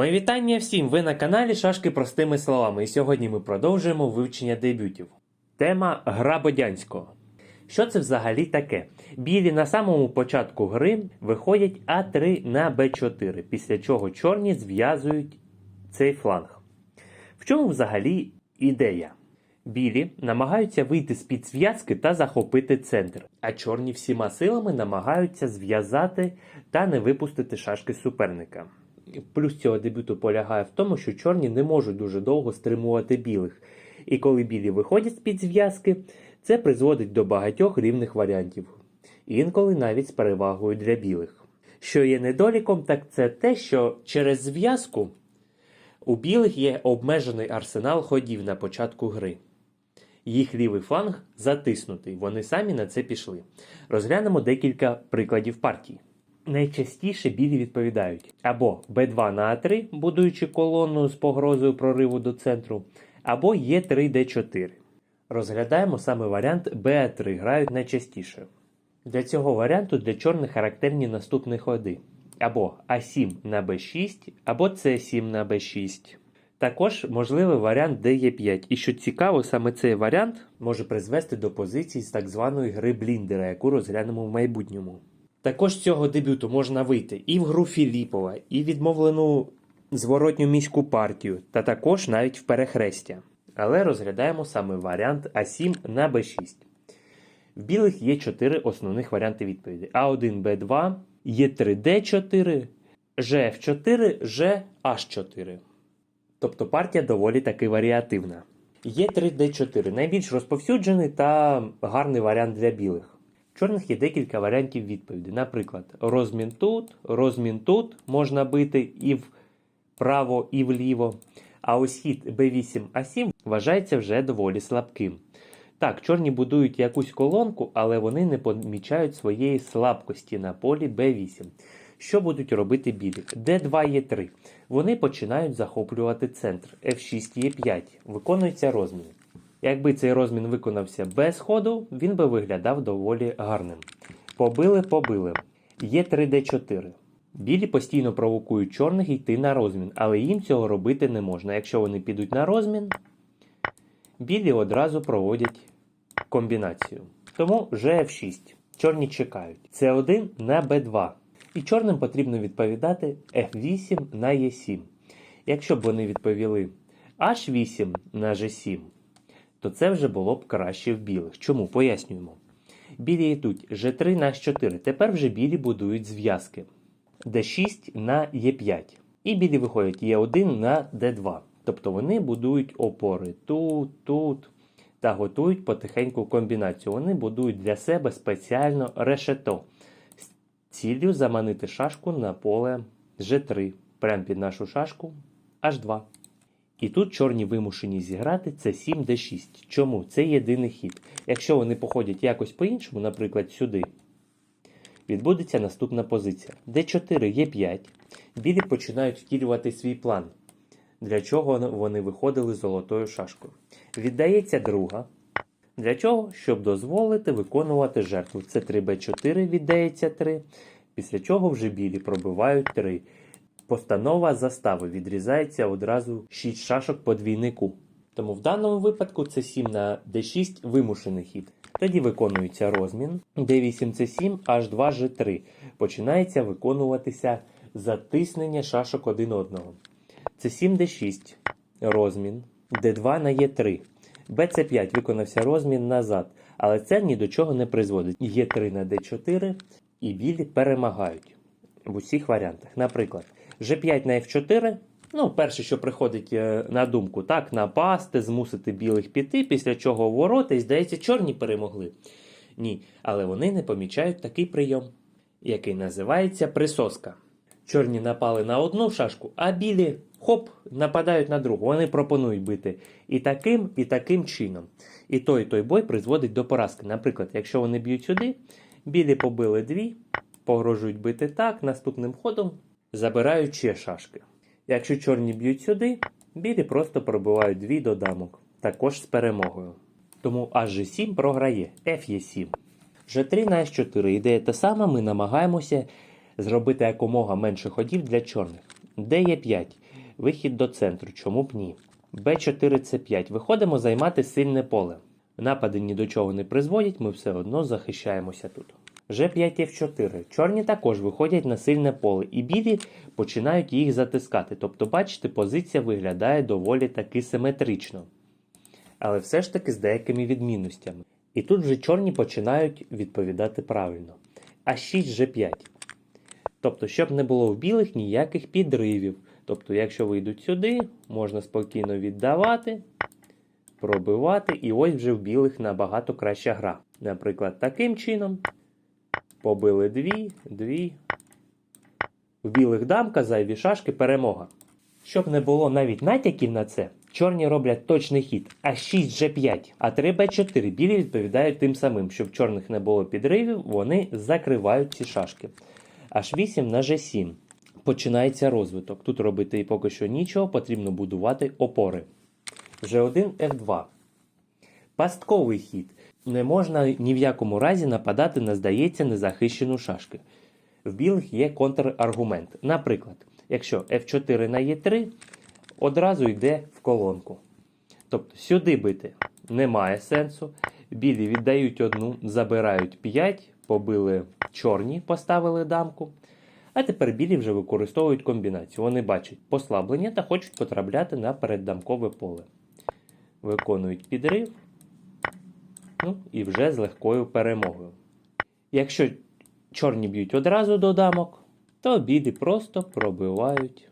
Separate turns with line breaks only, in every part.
Мої вітання всім! Ви на каналі Шашки простими словами. І сьогодні ми продовжуємо вивчення дебютів. Тема Гра Бодянського. Що це взагалі таке? Білі на самому початку гри виходять А3 на Б4, після чого чорні зв'язують цей фланг. В чому взагалі ідея? Білі намагаються вийти з під зв'язки та захопити центр, а чорні всіма силами намагаються зв'язати та не випустити шашки суперника. Плюс цього дебюту полягає в тому, що чорні не можуть дуже довго стримувати білих. І коли білі виходять з під зв'язки, це призводить до багатьох рівних варіантів, інколи навіть з перевагою для білих. Що є недоліком, так це те, що через зв'язку у білих є обмежений арсенал ходів на початку гри. Їх лівий фланг затиснутий, вони самі на це пішли. Розглянемо декілька прикладів партій. Найчастіше білі відповідають або Б2 на А3, будуючи колону з погрозою прориву до центру, або Е3Д4. Розглядаємо саме варіант Б3 грають найчастіше. Для цього варіанту для чорних характерні наступні ходи: або А7 на Б6, або С7 на Б6. Також можливий варіант ДЕ5. І що цікаво, саме цей варіант може призвести до позиції з так званої гри Бліндера, яку розглянемо в майбутньому. Також з цього дебюту можна вийти і в гру Філіпова, і відмовлену зворотню міську партію, та також навіть в перехрестя. Але розглядаємо саме варіант А7 на Б6. В білих є чотири основних варіанти відповіді: А1, Б2, Е3Д4, ЖФ4, ЖH4. Тобто партія доволі таки варіативна. Є 3D4 найбільш розповсюджений та гарний варіант для білих. Чорних є декілька варіантів відповіді. Наприклад, розмін тут, розмін тут можна бити і вправо, і вліво. А ось хід B8 А7 вважається вже доволі слабким. Так, чорні будують якусь колонку, але вони не помічають своєї слабкості на полі B8. Що будуть робити білі? D2 Е3. Вони починають захоплювати центр. F6 Е5. Виконується розмін. Якби цей розмін виконався без ходу, він би виглядав доволі гарним. Побили, побили. Є 3D4. Білі постійно провокують чорних йти на розмін, але їм цього робити не можна. Якщо вони підуть на розмін, білі одразу проводять комбінацію. Тому GF6. Чорні чекають. С1 на Б2. І чорним потрібно відповідати F8 на Е7. Якщо б вони відповіли H8 на G7, то це вже було б краще в білих. Чому? Пояснюємо. Білі йдуть G3 на H4. Тепер вже білі будують зв'язки. D6 на Е5. І білі виходять Е1 на D2. Тобто вони будують опори тут, тут та готують потихеньку комбінацію. Вони будують для себе спеціально решето з ціллю заманити шашку на поле G3, прямо під нашу шашку H2. І тут чорні вимушені зіграти це 7 d6. Чому? Це єдиний хід. Якщо вони походять якось по-іншому, наприклад, сюди, відбудеться наступна позиція. d4 Е5. Білі починають втілювати свій план, для чого вони виходили золотою шашкою. Віддається друга. Для чого? Щоб дозволити виконувати жертву. Це 3Б4 віддається 3, після чого вже білі пробивають 3. Постанова застави відрізається одразу 6 шашок по двійнику. Тому в даному випадку це 7 на d6 вимушений хід. Тоді виконується розмін d8 c7 h2 g3. Починається виконуватися затиснення шашок один одного. Це 7 d6 розмін d2 на e3. bc5 виконався розмін назад, але це ні до чого не призводить. Е3 на d4 і білі перемагають в усіх варіантах. Наприклад, G5 на F4. Ну, перше, що приходить е, на думку, так, напасти, змусити білих піти, після чого ворота, і здається, чорні перемогли. Ні, але вони не помічають такий прийом, який називається присоска. Чорні напали на одну шашку, а білі хоп, нападають на другу. Вони пропонують бити і таким, і таким чином. І той і той бой призводить до поразки. Наприклад, якщо вони б'ють сюди, білі побили дві, погрожують бити так, наступним ходом забирають ще шашки. Якщо чорні б'ють сюди, білі просто пробивають дві до дамок, також з перемогою. Тому H7 програє F7. G3 на S4 ідея та сама, ми намагаємося зробити якомога менше ходів для чорних. D5. Вихід до центру. Чому б ні? Б4 С5. Виходимо займати сильне поле. Напади ні до чого не призводять, ми все одно захищаємося тут. Ж5 Ф4. Чорні також виходять на сильне поле, і білі починають їх затискати. Тобто, бачите, позиція виглядає доволі таки симетрично. Але все ж таки з деякими відмінностями. І тут вже чорні починають відповідати правильно. А6 Ж5. Тобто, щоб не було в білих ніяких підривів. Тобто, якщо вийдуть сюди, можна спокійно віддавати, пробивати, і ось вже в білих набагато краща гра. Наприклад, таким чином. Побили дві, дві. В білих дамка, зайві шашки, перемога. Щоб не було навіть натяків на це, чорні роблять точний хід А6 G5, а 3 Б4 білі відповідають тим самим, щоб чорних не було підривів, вони закривають ці шашки. H8 на G7. Починається розвиток. Тут робити і поки що нічого, потрібно будувати опори. G1 F2. Пастковий хід. Не можна ні в якому разі нападати на, здається, незахищену шашки. В білих є контраргумент. Наприклад, якщо F4 на E3, одразу йде в колонку. Тобто сюди бити немає сенсу. Білі віддають одну, забирають 5, побили чорні, поставили дамку. А тепер білі вже використовують комбінацію. Вони бачать послаблення та хочуть потрапляти на переддамкове поле. Виконують підрив. Ну і вже з легкою перемогою. Якщо чорні б'ють одразу до дамок, то білі просто пробивають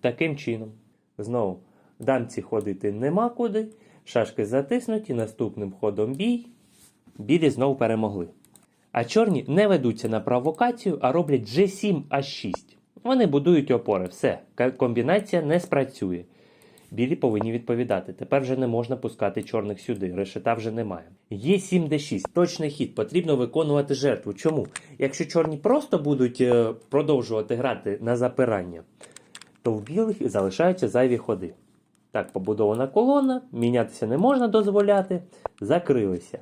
таким чином. Знову дамці ходити нема куди, шашки затиснуті, наступним ходом бій. Білі знову перемогли. А чорні не ведуться на провокацію, а роблять G7 H6. Вони будують опори. Все, комбінація не спрацює. Білі повинні відповідати. Тепер вже не можна пускати чорних сюди. Решета вже немає. Є 7 d6, точний хід. Потрібно виконувати жертву. Чому? Якщо чорні просто будуть е, продовжувати грати на запирання, то в білих залишаються зайві ходи. Так, побудована колона, мінятися не можна дозволяти. Закрилися.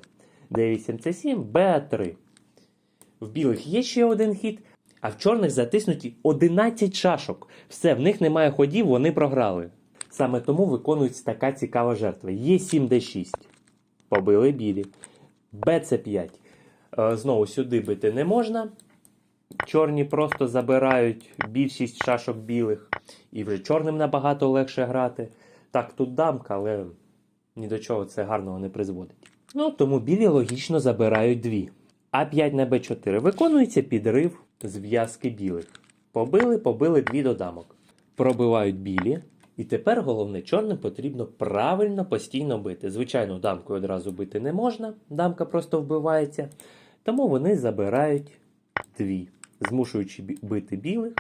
D8 C7, B3. В білих є ще один хід, а в чорних затиснуті 11 шашок. Все, в них немає ходів, вони програли. Саме тому виконується така цікава жертва. Є 7D6. Побили білі. BC5. Е, Знову сюди бити не можна. Чорні просто забирають більшість шашок білих. І вже чорним набагато легше грати. Так, тут дамка, але ні до чого це гарного не призводить. Ну, тому білі логічно забирають дві. А5 на Б4 виконується підрив зв'язки білих. Побили, побили дві до дамок. Пробивають білі. І тепер головне, чорним потрібно правильно постійно бити. Звичайно, дамкою одразу бити не можна, дамка просто вбивається. Тому вони забирають дві, змушуючи бити білих,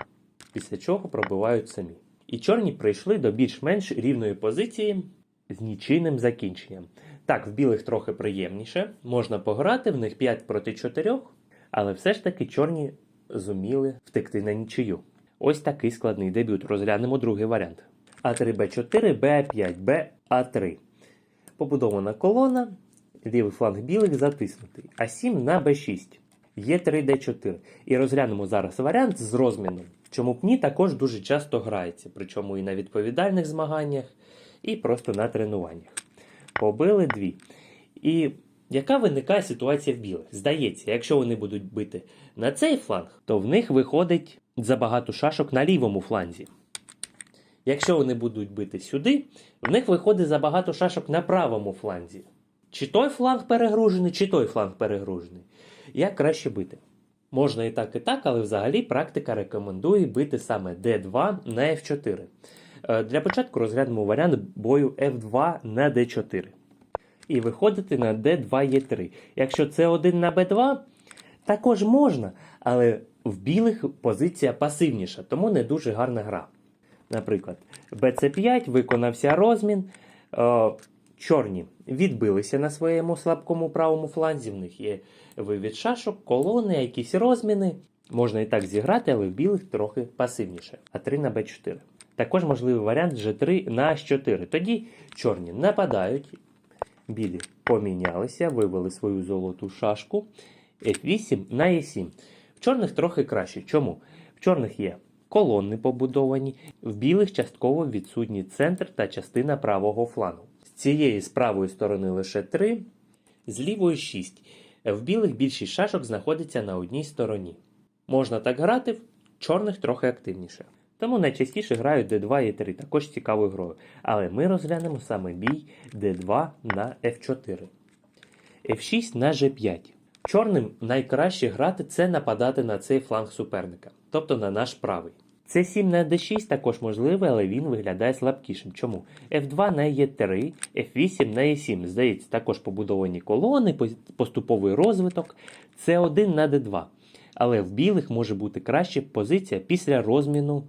після чого пробивають самі. І чорні прийшли до більш-менш рівної позиції з нічийним закінченням. Так, в білих трохи приємніше, можна пограти, в них 5 проти 4, але все ж таки чорні зуміли втекти на нічию. Ось такий складний дебют. Розглянемо другий варіант. А3, Б4, Б5, Б3. Побудована колона, лівий фланг білих затиснутий. А7 на Б6. Є 3 Д4. І розглянемо зараз варіант з розміном. Чому пні також дуже часто грається, причому і на відповідальних змаганнях, і просто на тренуваннях. Побили дві. І яка виникає ситуація в білих? Здається, якщо вони будуть бити на цей фланг, то в них виходить забагато шашок на лівому фланзі. Якщо вони будуть бити сюди, в них виходить забагато шашок на правому фланзі. Чи той фланг перегружений, чи той фланг перегружений. Як краще бити? Можна і так, і так, але взагалі практика рекомендує бити саме D2 на F4. Е, Для початку розглянемо варіант бою F2 на D4. І виходити на D2E3. Якщо C1 на B2, також можна, але в білих позиція пасивніша, тому не дуже гарна гра. Наприклад, BC5 виконався розмін. Е, Чорні відбилися на своєму слабкому правому фланзі. В них є вивід шашок, колони, якісь розміни. Можна і так зіграти, але в білих трохи пасивніше. А3 на Б4. Також можливий варіант G3 на H4. Тоді чорні нападають, білі помінялися, вивели свою золоту шашку. F8 на E7. В чорних трохи краще. Чому? В чорних є колони побудовані, в білих частково відсутній центр та частина правого флангу. З цієї з правої сторони лише 3, з лівої 6. В білих більшість шашок знаходиться на одній стороні. Можна так грати, в чорних трохи активніше. Тому найчастіше грають D2 і 3, також цікавою грою. Але ми розглянемо саме бій D2 на F4. F6 на G5. Чорним найкраще грати це нападати на цей фланг суперника, тобто на наш правий. C7 на D6 також можливий, але він виглядає слабкішим. Чому? F2 на E3, F8 на E7. Здається, також побудовані колони, поступовий розвиток. C1 на D2. Але в білих може бути краще позиція після розміну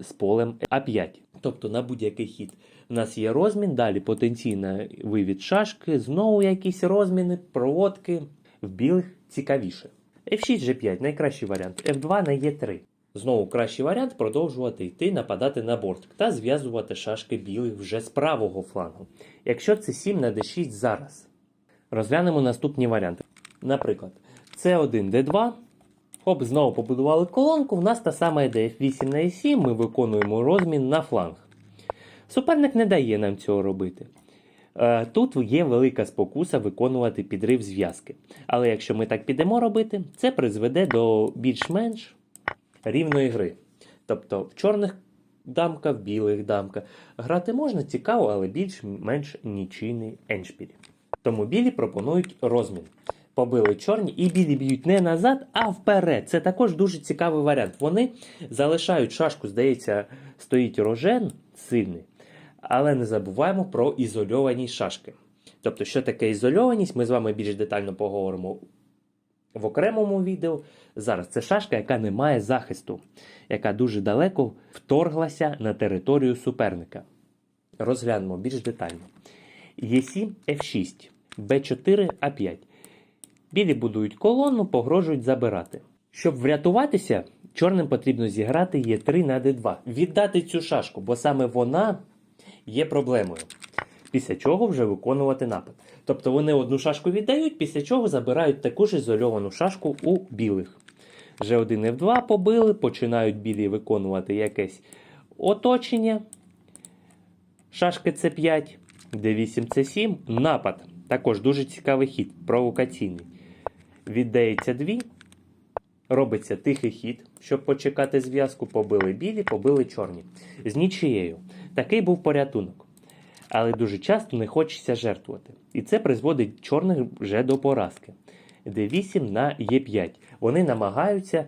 з полем А5. Тобто на будь-який хід. У нас є розмін, далі потенційний вивід шашки, знову якісь розміни, проводки. В білих цікавіше. F6 G5 найкращий варіант. F2 на E3. Знову кращий варіант продовжувати йти нападати на бортик та зв'язувати шашки білих вже з правого флангу. Якщо це 7 на D6 зараз. Розглянемо наступні варіанти. Наприклад, C1 D2. Хоп, знову побудували колонку. В нас та сама ідея F8 на E7. Ми виконуємо розмін на фланг. Суперник не дає нам цього робити. Е, Тут є велика спокуса виконувати підрив зв'язки. Але якщо ми так підемо робити, це призведе до більш-менш рівної гри. Тобто в чорних дамка, в білих дамка. Грати можна цікаво, але більш-менш нічийний еншпіль. Тому білі пропонують розмін. Побили чорні, і білі б'ють не назад, а вперед. Це також дуже цікавий варіант. Вони залишають шашку, здається, стоїть рожен сильний. Але не забуваємо про ізольовані шашки. Тобто, що таке ізольованість, ми з вами більш детально поговоримо в окремому відео. Зараз це шашка, яка не має захисту, яка дуже далеко вторглася на територію суперника. Розглянемо більш детально. Е7, F6, Б4, А5. Білі будують колону, погрожують забирати. Щоб врятуватися, чорним потрібно зіграти Е3 на Д2. Віддати цю шашку, бо саме вона є проблемою. Після чого вже виконувати напад. Тобто вони одну шашку віддають, після чого забирають таку ж ізольовану шашку у білих. G1 F2 побили, починають білі виконувати якесь оточення. Шашки C5, D8 C7, напад. Також дуже цікавий хід, провокаційний. Віддається дві. Робиться тихий хід, щоб почекати зв'язку. Побили білі, побили чорні. З нічією. Такий був порятунок. Але дуже часто не хочеться жертвувати. І це призводить чорних вже до поразки. D8 на Е5. Вони намагаються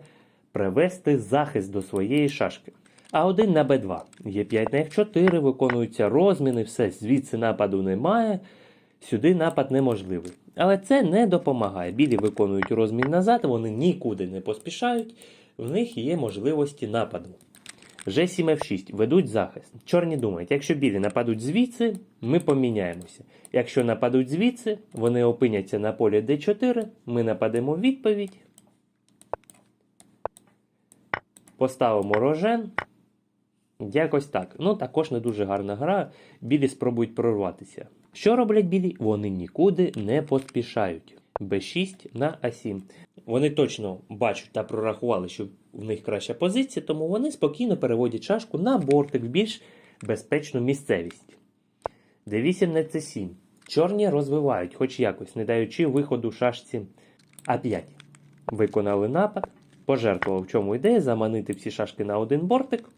привести захист до своєї шашки. А 1 на Б2. Е5 на F4 виконуються розміни, все, звідси нападу немає. Сюди напад неможливий. Але це не допомагає. Білі виконують розмін назад, вони нікуди не поспішають, в них є можливості нападу. G7 F6 ведуть захист. Чорні думають, якщо білі нападуть звідси, ми поміняємося. Якщо нападуть звідси, вони опиняться на полі D4, ми нападемо в відповідь. Поставимо рожен. Якось так. Ну, також не дуже гарна гра. Білі спробують прорватися. Що роблять білі? Вони нікуди не поспішають. Б6 на А7. Вони точно бачать та прорахували, що в них краща позиція, тому вони спокійно переводять шашку на бортик в більш безпечну місцевість. Д8 на С7. Чорні розвивають, хоч якось, не даючи виходу шашці А5. Виконали напад. Пожертвував в чому ідея заманити всі шашки на один бортик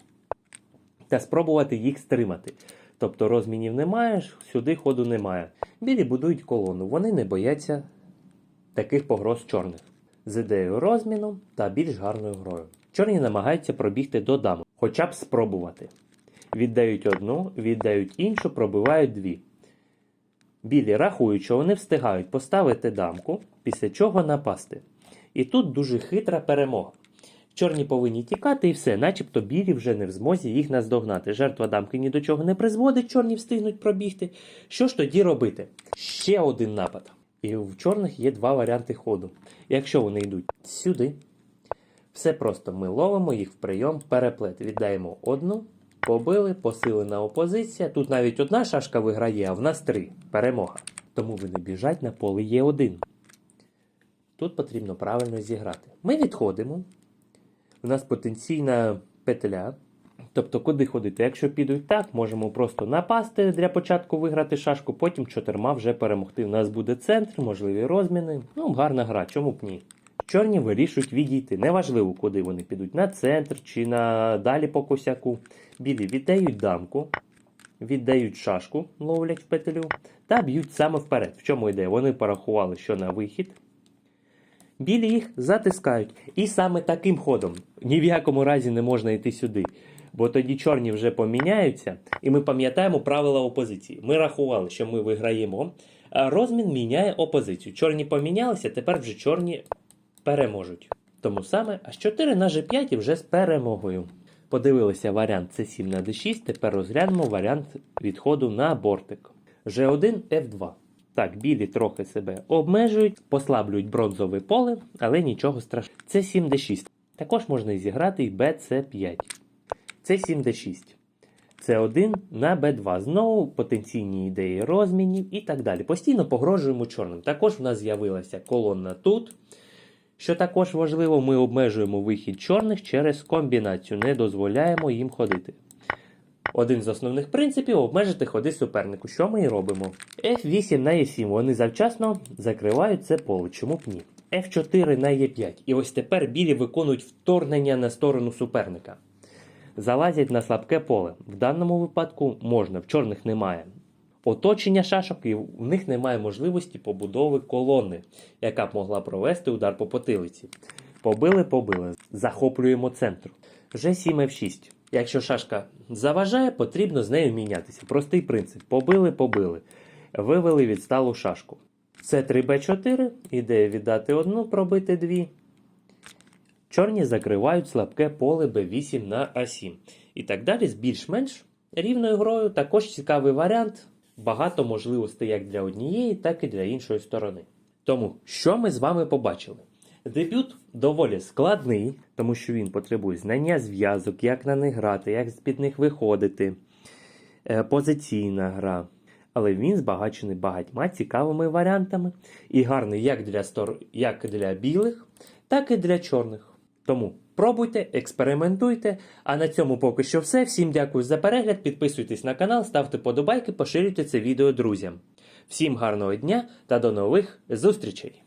та спробувати їх стримати. Тобто розмінів немає, сюди ходу немає. Білі будують колону, вони не бояться таких погроз чорних з ідеєю розміну та більш гарною грою. Чорні намагаються пробігти до даму, хоча б спробувати. Віддають одну, віддають іншу, пробивають дві. Білі рахують, що вони встигають поставити дамку, після чого напасти. І тут дуже хитра перемога. Чорні повинні тікати і все, начебто білі вже не в змозі їх наздогнати. Жертва дамки ні до чого не призводить, чорні встигнуть пробігти. Що ж тоді робити? Ще один напад. І в чорних є два варіанти ходу. Якщо вони йдуть сюди, все просто ми ловимо їх в прийом переплет. Віддаємо одну, побили, посилена опозиція. Тут навіть одна шашка виграє, а в нас три. Перемога. Тому вони біжать на поле Є1. Тут потрібно правильно зіграти. Ми відходимо. У нас потенційна петля. Тобто, куди ходити? Якщо підуть так, можемо просто напасти для початку виграти шашку, потім чотирма вже перемогти. У нас буде центр, можливі розміни. Ну, гарна гра, чому б ні? Чорні вирішують відійти. Неважливо, куди вони підуть, на центр чи на далі по косяку. Білі віддають дамку, віддають шашку, ловлять в петлю та б'ють саме вперед. В чому ідея? Вони порахували, що на вихід. Білі їх затискають. І саме таким ходом ні в якому разі не можна йти сюди. Бо тоді чорні вже поміняються, і ми пам'ятаємо правила опозиції. Ми рахували, що ми виграємо, розмін міняє опозицію. Чорні помінялися, тепер вже чорні переможуть. Тому саме H4 на G5 і вже з перемогою. Подивилися варіант C7 на D6, тепер розглянемо варіант відходу на бортик. G1 F2. Так, білі трохи себе обмежують, послаблюють бронзове поле, але нічого страшного. C7 D6. Також можна зіграти і BC5. C7 D6. С1 на Б2. Знову потенційні ідеї розмінів і так далі. Постійно погрожуємо чорним. Також в нас з'явилася колонна тут. Що також важливо, ми обмежуємо вихід чорних через комбінацію, не дозволяємо їм ходити. Один з основних принципів обмежити ходи супернику. Що ми і робимо? F8 на E7. Вони завчасно закривають це поле. Чому б ні? F4 на E5. І ось тепер білі виконують вторгнення на сторону суперника. Залазять на слабке поле. В даному випадку можна, в чорних немає. Оточення шашок і в них немає можливості побудови колони, яка б могла провести удар по потилиці. Побили, побили. Захоплюємо центр. G7 F6. Якщо шашка заважає, потрібно з нею мінятися. Простий принцип. Побили, побили. Вивели відсталу шашку. С3 Б4. Ідея віддати одну, пробити дві. Чорні закривають слабке поле Б8 на А7. І так далі з більш-менш рівною грою. Також цікавий варіант. Багато можливостей як для однієї, так і для іншої сторони. Тому, що ми з вами побачили? Дебют доволі складний, тому що він потребує знання зв'язок, як на них грати, як з-під них виходити, е, позиційна гра. Але він збагачений багатьма цікавими варіантами і гарний як для, стор... як для білих, так і для чорних. Тому пробуйте, експериментуйте. А на цьому поки що все. Всім дякую за перегляд. Підписуйтесь на канал, ставте подобайки, поширюйте це відео друзям. Всім гарного дня та до нових зустрічей!